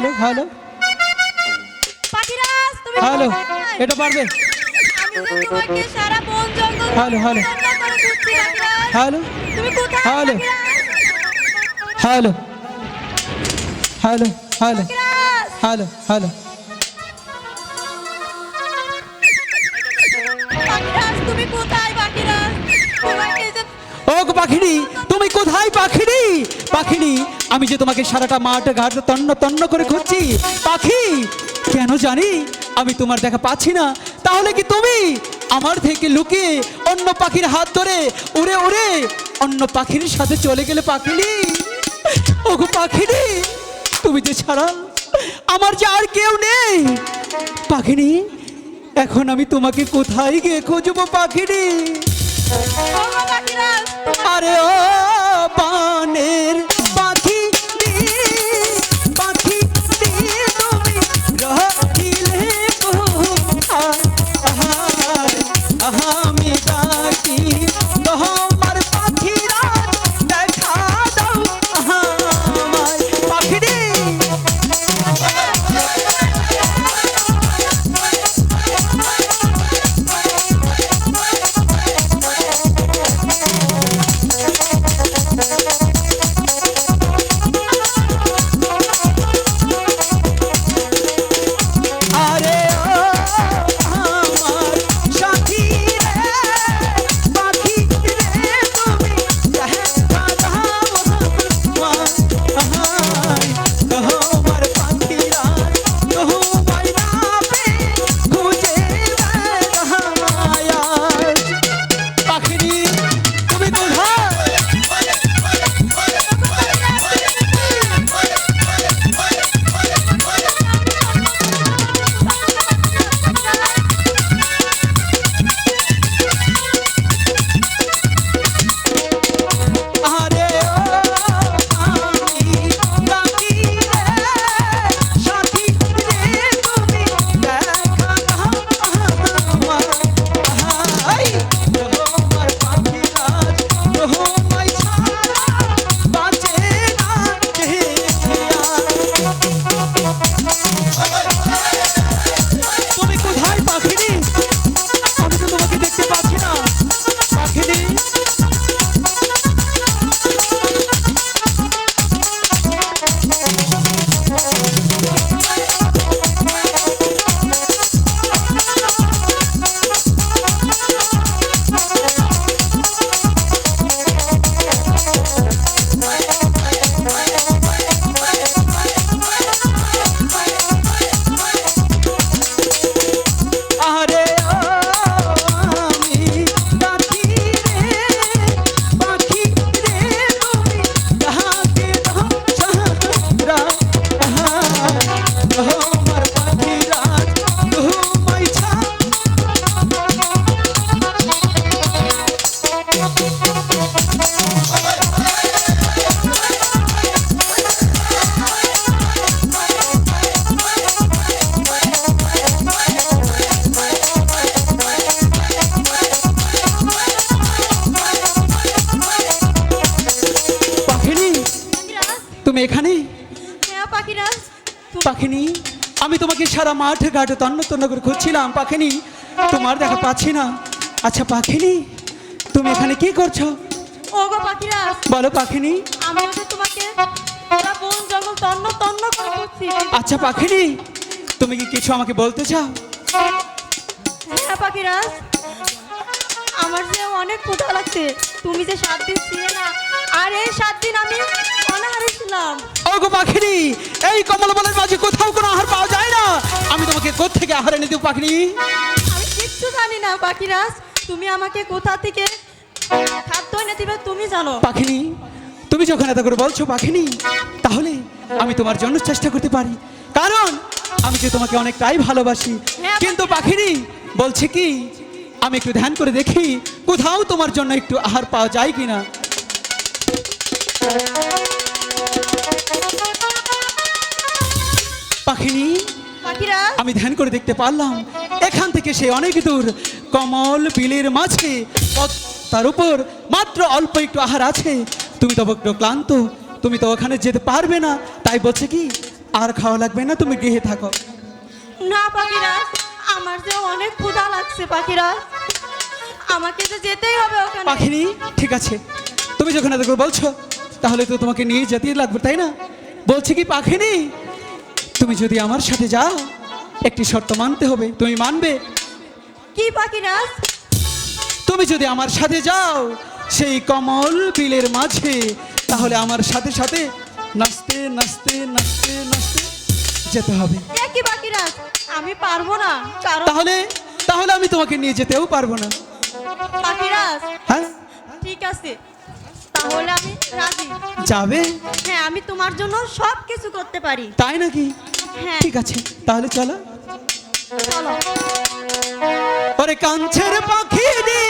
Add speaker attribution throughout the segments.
Speaker 1: Hello hello
Speaker 2: পাখিরাজ তুমি
Speaker 1: hello? এটা পারবে
Speaker 2: সারা বন জঙ্গল
Speaker 1: হ্যালো, হ্যালো। হ্যালো
Speaker 2: তুমি কোথায়
Speaker 1: hello. Hello hello hello! Hello hello
Speaker 2: তুমি কোথায় পাখিরাজ?
Speaker 1: ও তুমি কোথায় পাখিনি? পাখিনি, আমি যে তোমাকে সারাটা মাঠ ঘাট তন্ন তন্ন করে খুঁজছি, পাখি, কেন জানি আমি তোমার দেখা পাচ্ছি না। তাহলে কি তুমি আমার থেকে লুকিয়ে অন্য পাখির হাত ধরে উড়ে উড়ে অন্য পাখির সাথে চলে গেলে পাখিনি? ও গো পাখিনি, তুমি যে ছাড়া আমার যে আর কেউ নেই। পাখিনি, এখন আমি তোমাকে কোথায় গিয়ে খুঁজবো পাখিনি? আরে ও পানের পাখি পাখি তুমি রহিলে? আহার, আমি ডাকি পাখিনি আমি তোমাকে সারা মাঠে ঘাটে তন্ন তন্ন করে খুঁজছিলাম পাখিনি। তোমার দেখা পাচ্ছি না। আচ্ছা পাখিনি? তুমি এখানে কি করছ? বলো পাখিনি।
Speaker 2: আমি হচ্ছে তোমাকে সারা বন জঙ্গল তন্ন তন্ন করে খুঁজছি।
Speaker 1: আচ্ছা পাখিনি। তুমি কি কিছু আমাকে বলতে চাও?
Speaker 2: হ্যাঁ পাখিরাজ আমার যে অনেক ক্ষুধা লাগছে তুমি যে সাত দিন ছিলে না আর এই সাত দিন আমি অনাহারে ছিলাম
Speaker 1: ওগো পাখিনি এই কমল বলের মাঝে কোথাও কোনো আহার পাওয়া যায় না। আমি তোমাকে কোত্থেকে আহার এনে দেবো পাখিনি
Speaker 2: আমি কিচ্ছু জানি না পাখিরাজ। তুমি আমাকে কোথা থেকে খাদ্য এনে দিবে তুমি জানো।
Speaker 1: পাখিনি তুমি যখন এত করে বলছো পাখিনি তাহলে আমি তোমার জন্য চেষ্টা করতে পারি। কারণ আমি যে তোমাকে অনেকটাই ভালোবাসি।
Speaker 2: হ্যাঁ,
Speaker 1: কিন্তু পাখিনি বলছে কি আমি একটু ধ্যান করে দেখি কোথাও তোমার জন্য একটু আহার পাওয়া যায় কিনা। পাখিনি
Speaker 2: পাখিরা
Speaker 1: আমি ধ্যান করে দেখতে পারলাম এখান থেকে সে অনেক দূর। কমল বিলের মাঝে তার উপর মাত্র অল্প একটু আহার আছে। তুমি তো একটু ক্লান্ত তুমি তো ওখানে যেতে পারবে না। তাই বলছে কি আর খাওয়া লাগবে না তুমি গৃহে থাকো।
Speaker 2: না পাখিরা আমার যে অনেক ক্ষুধা লাগছে পাখিরা আমাকে যে যেতেই হবে ওখানে।
Speaker 1: পাখিনি ঠিক আছে। তুমি যখন এত করে বলছো তাহলে তো তোমাকে নিয়ে যেতেই লাগবে তাই না? বলছি কি পাখিনি তুমি যদি আমার সাথে যাও একটি শর্ত মানতে হবে। তুমি মানবে?
Speaker 2: কি পাখিরাজ
Speaker 1: তুমি যদি আমার সাথে যাও সেই কমল বিলের মাঝে তাহলে আমার সাথে সাথে নাচতে নাচতে নাচতে নাচতে যেতে হবে।
Speaker 2: কি পাখিরাজ আমি পারব না কারণ
Speaker 1: তাহলে তাহলে আমি তোমাকে নিয়ে যেতেও পারব না।
Speaker 2: পাখিরাজ
Speaker 1: হ্যাঁ?
Speaker 2: ঠিক আছে। তাহলে আমি রাজি।
Speaker 1: যাবে?
Speaker 2: হ্যাঁ আমি তোমার জন্য সব কিছু করতে পারি।
Speaker 1: তাই নাকি?
Speaker 2: হ্যাঁ।
Speaker 1: ঠিক আছে তাহলে চলো।
Speaker 2: চলো।
Speaker 1: ওরে কাঞ্চের পাখি রে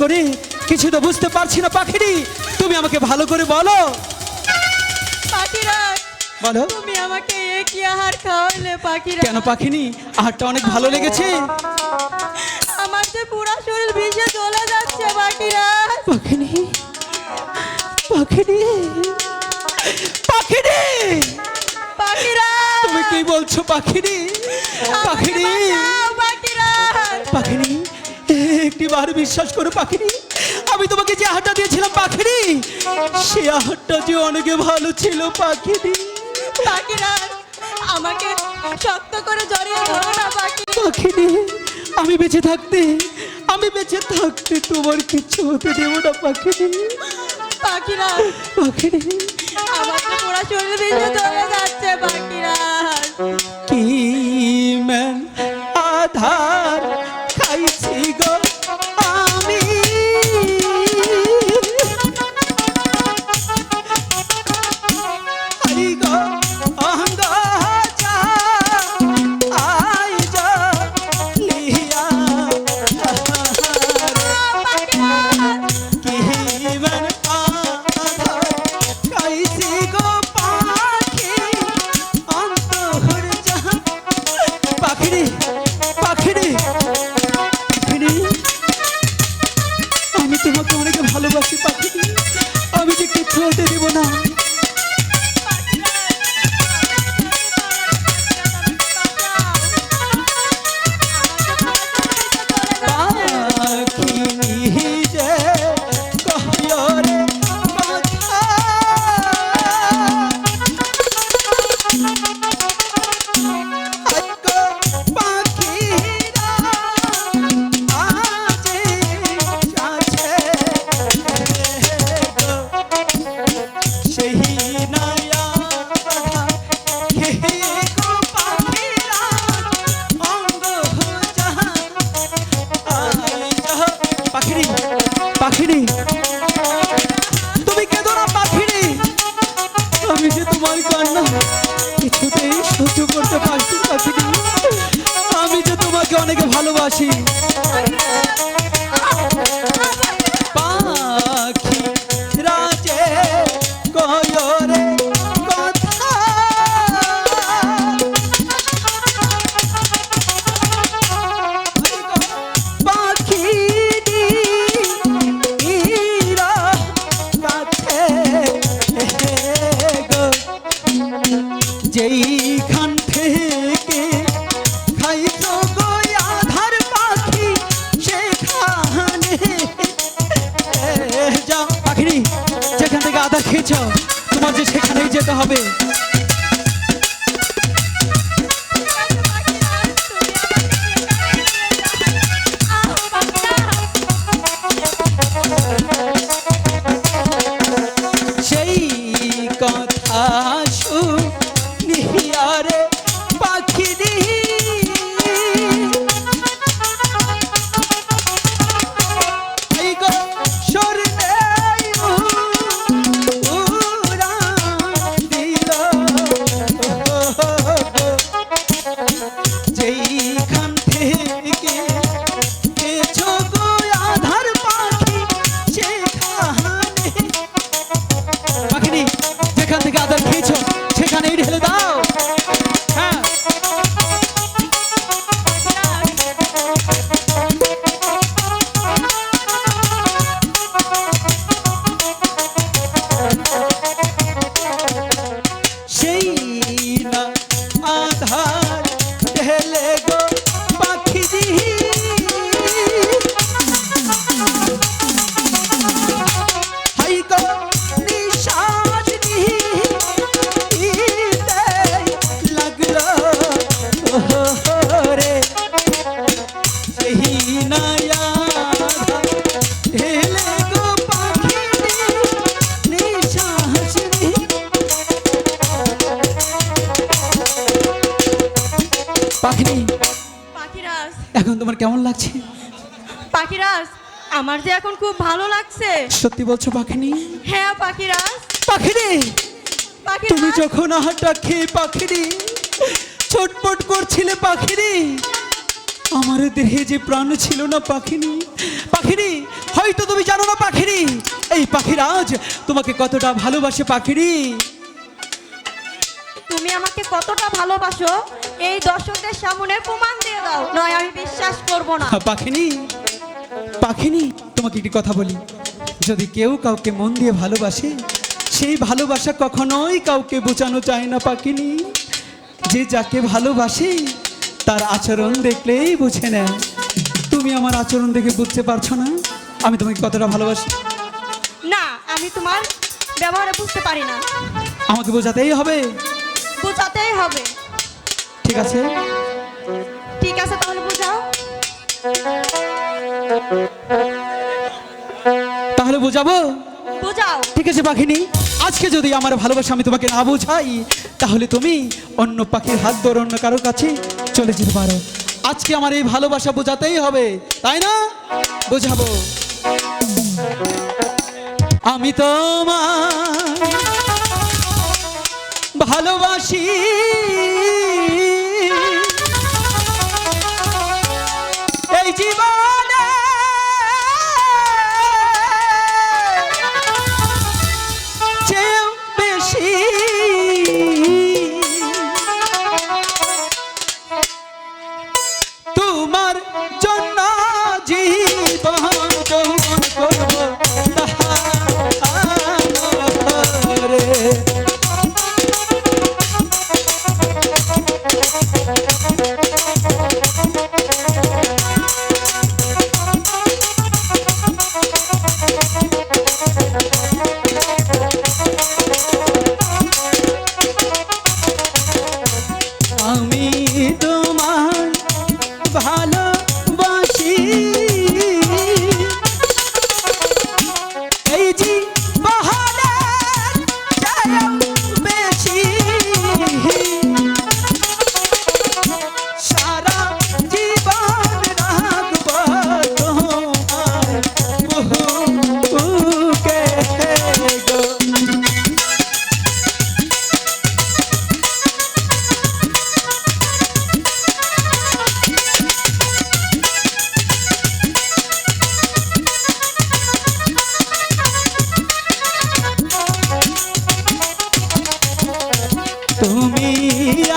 Speaker 1: করে? কিছু তো বুঝতে পারছি না পাখিনি তুমি আমাকে ভালো করে বলো। বলো।
Speaker 2: তুমি আমাকে কি আহার খাওয়ালে পাখিরা।
Speaker 1: কেন পাখিনি? আহারটা অনেক ভালো লেগেছে।
Speaker 2: আমার যে পুরো শরীর ভিজে চলে যাচ্ছে পাখিরাজ
Speaker 1: পাখিনি। পাখিনি। পাখিনি।
Speaker 2: পাখিরাজ
Speaker 1: তুমি কি বলছো পাখিনি? পাখিনি। একটি বিশ্বাস করো পাখিনি আমি তোমাকে যে আহারটা দিয়েছিলাম পাখিনি সে আহারটা যে অনেকে ভালো ছিল পাখিনি
Speaker 2: পাখিরাজ আমাকে শক্ত করে জড়িয়ে ধরো না পাখি
Speaker 1: পাখিনি আমি বেঁচে থাকতে আমি বেঁচে থাকতে তোমার কিচ্ছু হতে দেবো না পাখিনি
Speaker 2: পাখিরাজ
Speaker 1: পাখিনি
Speaker 2: আমার তো পুরো শরীর ভিজে চলে যাচ্ছে পাখিরাজ
Speaker 1: কি ম্যান আধার খাইছি গো? ভালোবাসি। পাখিনি।
Speaker 2: পাখিরাজ।
Speaker 1: এখন তোমার কেমন লাগছে?
Speaker 2: পাখিরাজ আমার যে এখন খুব ভালো লাগছে।
Speaker 1: সত্যি বলছো পাখিনি?
Speaker 2: হ্যাঁ পাখিরাজ।
Speaker 1: পাখিনি? তুমি যখন আহারটা খেয়ে পাখিরি ছটপট করছিলে পাখিরি আমার দেহে যে প্রাণ ছিল না পাখিনি। পাখিরি হয়তো তুমি জানো না পাখিরি এই পাখিরাজ তোমাকে কতটা ভালোবাসে পাখিরি
Speaker 2: তুমি আমাকে কতটা ভালোবাসো? এই দর্শকদের সামনে প্রমাণ দিয়ে দাও। নয় আমি বিশ্বাস করব না।
Speaker 1: পাখিনি। পাখিনি তোমাকে একটি কথা বলি। যদি কেউ কাউকে মন দিয়ে ভালোবাসে সেই ভালোবাসা কখনোই কাউকে বোঝানো যায় না পাখিনি। যে যাকে ভালোবাসে তার আচরণ দেখলেই বুঝে নেয়। তুমি আমার আচরণ দেখে বুঝতে পারছ না? আমি তোমাকে কতটা ভালোবাসি?
Speaker 2: না আমি তোমার ব্যবহারে বুঝতে পারি না।
Speaker 1: আমাকে বোঝাতেই হবে।
Speaker 2: বোঝাতেই হবে।
Speaker 1: ঠিক আছে?
Speaker 2: ঠিক আছে তাহলে বোঝাও।
Speaker 1: তাহলে বোঝাবো?
Speaker 2: বোঝাও।
Speaker 1: ঠিক আছে পাখিনি। আজকে যদি আমার ভালোবাসা আমি তোমাকে না বোঝাই তাহলে তুমি অন্য পাখির হাত ধরে অন্য কারোর কাছে চলে যেতে পারো। আজকে আমার এই ভালোবাসা বোঝাতেই হবে তাই না? বোঝাবো। আমি তোমার ভালোবাসি।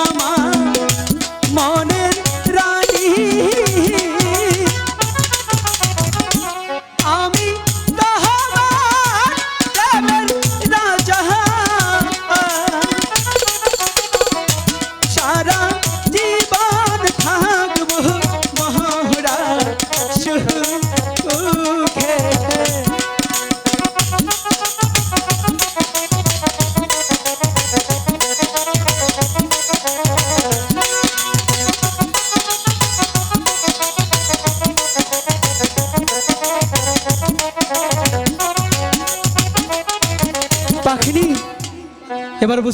Speaker 1: আমার মনের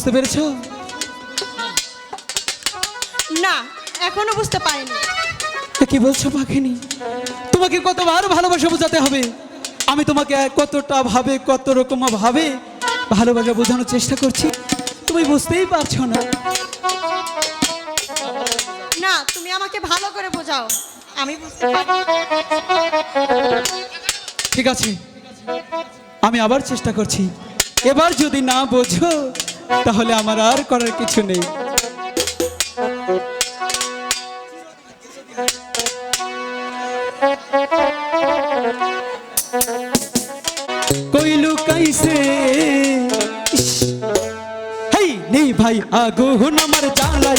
Speaker 1: বুঝতে পেরেছ?
Speaker 2: না এখনও বুঝতে পারিনি।
Speaker 1: কি বলছো পাখিনি? তোমাকে কতবার ভালোবাসা বোঝাতে হবে? আমি তোমাকে কতটা ভাবে কত রকম ভাবে ভালোবাসা বোঝানোর চেষ্টা করছি। তুমি বুঝতেই পারছ না।
Speaker 2: না তুমি আমাকে ভালো করে বোঝাও। আমি বুঝতে পারি।
Speaker 1: ঠিক আছে। আমি আবার চেষ্টা করছি। এবার যদি না বোঝো তাহলে আমার আর করার কিছু নেই। কইলু কাইসে? ইস, হেই নেই ভাই আগুন আমার জ্বালাই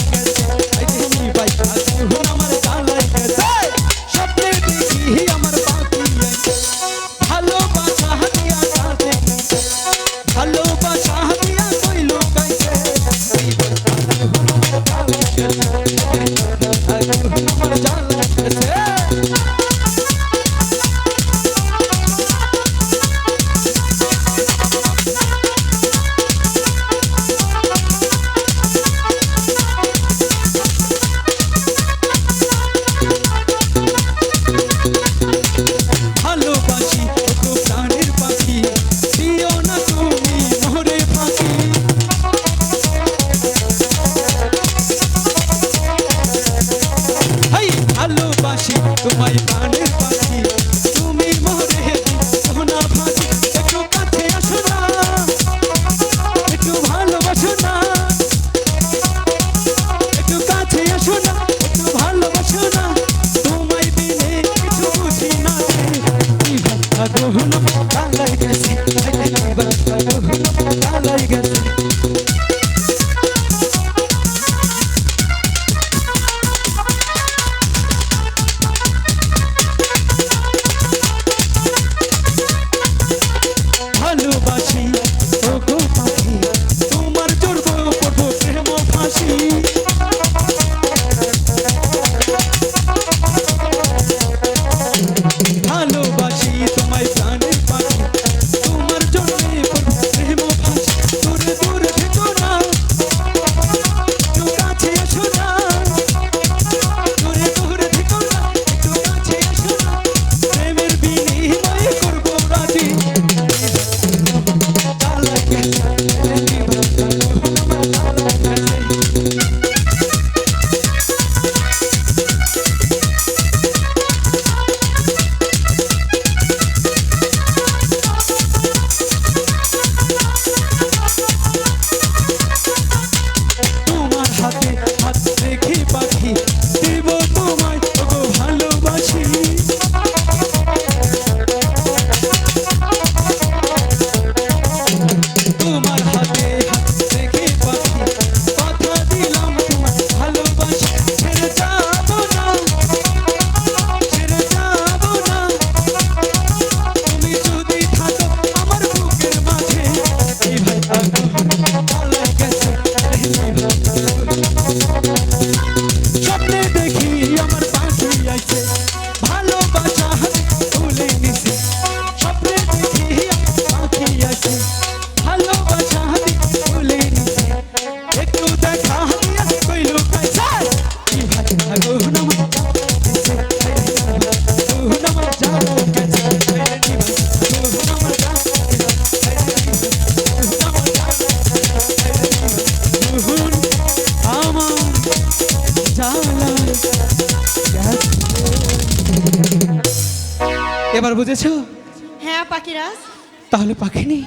Speaker 1: তাহলে পাখিনি।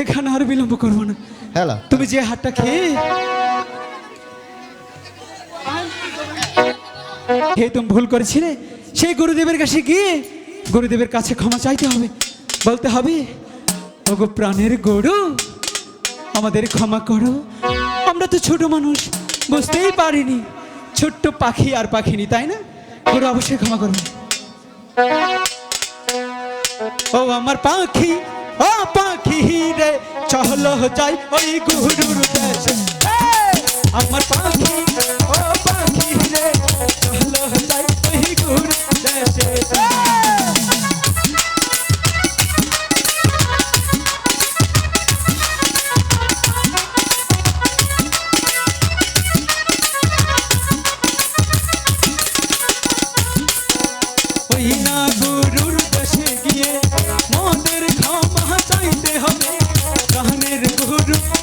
Speaker 1: এখানে আর বিলম্ব করব না।
Speaker 3: হ্যালো।
Speaker 1: তুমি যে হাতটা খেয়ে হে তুমি ভুল করেছিলে। সেই গুরুদেবের কাছে গিয়ে গুরুদেবের কাছে ক্ষমা চাইতে হবে। বলতে হবে ওগো প্রাণের গরু আমাদের ক্ষমা করো। আমরা তো ছোট মানুষ বুঝতেই পারিনি। ছোট্ট পাখি আর পাখিনি তাই না? গরু অবশ্যই ক্ষমা করবে ও আমার পাখি, ও পাখি রে চহল যাই ওই গুরুর দেশে! আমার পাখি, ও পাখি রে চহল যাই ওই গুরুর দেশে। প্রাণের